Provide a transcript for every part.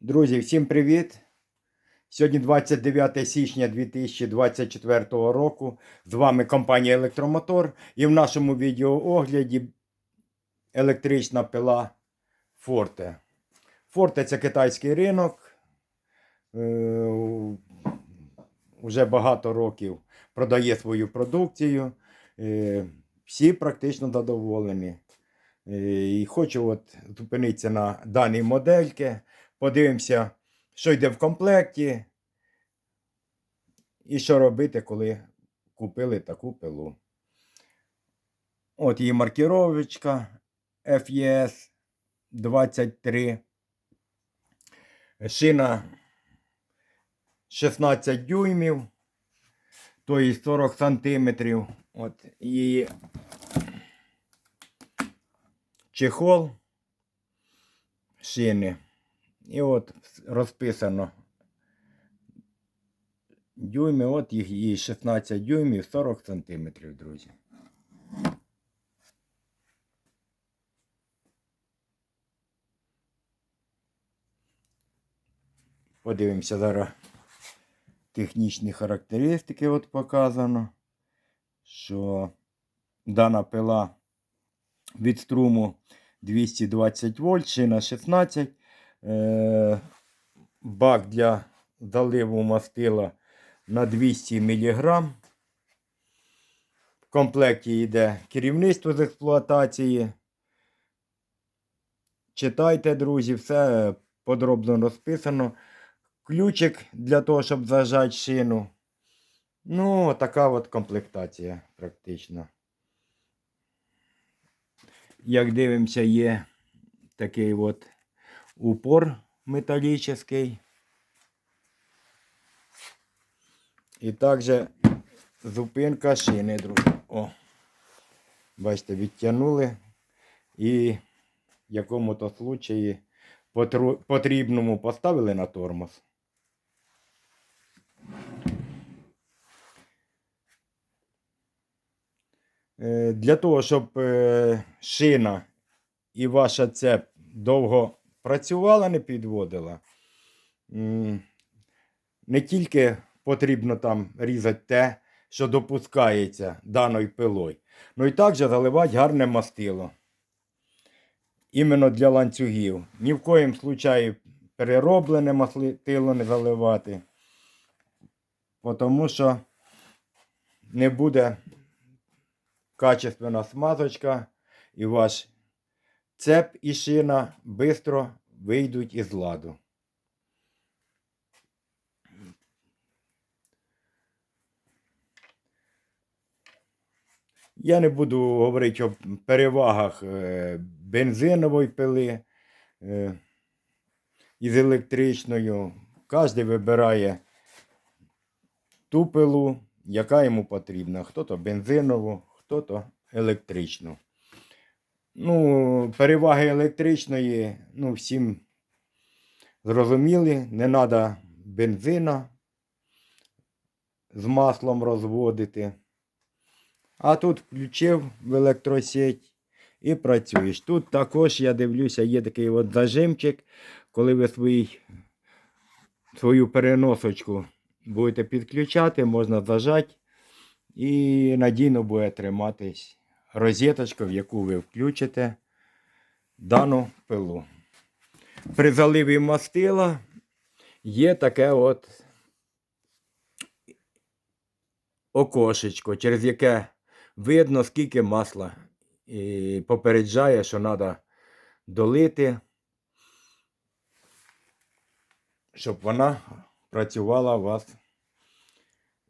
Друзі, всім привіт! Сьогодні 29 січня 2024 року. З вами компанія Електромотор. І в нашому відеоогляді електрична пила Forte. Forte це китайський ринок. Е, Уже багато років продає свою продукцію. Е, Всі практично задоволені. Е, І хочу от зупинитися на даній модельки. Подивимося, що йде в комплекті. І що робити, коли купили таку пилу. От її маркіровочка FES 23. Шина 16 дюймів, тобто 40 сантиметрів. От її чехол шини. І от розписано дюйми, от їх і 16 дюймів, 40 сантиметрів, друзі. Подивимося зараз технічні характеристики от показано, що дана пила від струму 220 вольт, шина 16, е, бак для заливу мастила на 200 мг. В комплекті йде керівництво з експлуатації. Читайте, друзі, все подробно розписано. Ключик для того, щоб зажати шину. Ну, така от комплектація практично. Як дивимося, є такий от упор металічний. І також зупинка шини, друзі. О, бачите, відтягнули. І в якому-то случаї потрібному поставили на тормоз. Е, Для того, щоб е, шина і ваша цеп довго працювала, не підводила, не тільки потрібно там різати те, що допускається даною пилою, ну і також заливати гарне мастило. Іменно для ланцюгів. Ні в коїм случаї перероблене мастило не заливати, тому що не буде качественна смазочка, і ваш цеп і шина швидко вийдуть із ладу. Я не буду говорити о перевагах е, бензинової пили е, із електричною. Кожен вибирає ту пилу, яка йому потрібна. Хто-то бензинову, хто-то електричну. Ну, переваги електричної, ну, всім зрозуміли, не треба бензина з маслом розводити. А тут включив в електросеть і працюєш. Тут також, я дивлюся, є такий от зажимчик, коли ви свій, свою переносочку будете підключати, можна зажати і надійно буде триматись розеточка, в яку ви включите дану пилу. При заливі мастила є таке от окошечко, через яке видно, скільки масла. І попереджає, що треба долити, щоб вона працювала у вас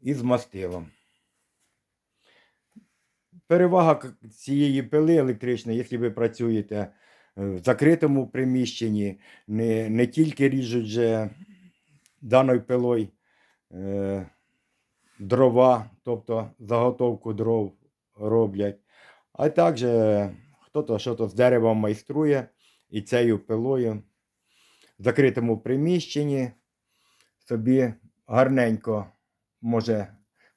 із мастилом. Перевага цієї пили електричної, якщо ви працюєте е, в закритому приміщенні, не, не тільки ріжуть же даною пилою е, дрова, тобто заготовку дров роблять, а також хтось щось з деревом майструє і цією пилою в закритому приміщенні собі гарненько може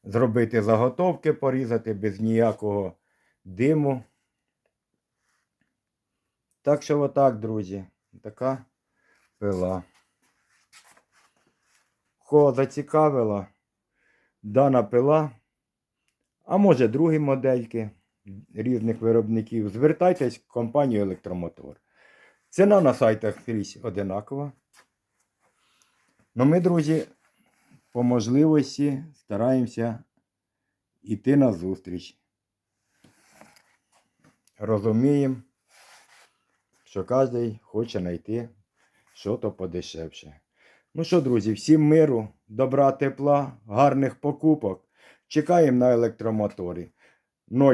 зробити заготовки, порізати без ніякого диму. Так що отак, друзі, така пила. кого зацікавила дана пила, а може другі модельки різних виробників, звертайтесь в компанію Електромотор. Ціна на сайтах скрізь одинакова. Ну ми, друзі, по можливості стараємося йти на зустріч. Розуміємо, що кожен хоче знайти щось подешевше. Ну що, друзі, всім миру, добра, тепла, гарних покупок. Чекаємо на електромоторі.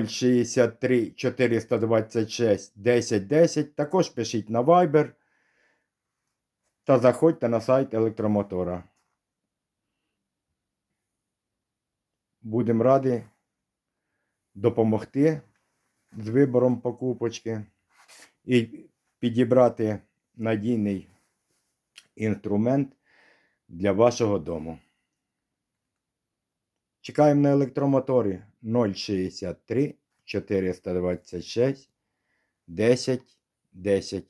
063 426 1010. Також пишіть на Viber та заходьте на сайт електромотора. Будемо раді допомогти з вибором покупочки і підібрати надійний інструмент для вашого дому. Чекаємо на електромоторі 063 426 10 10.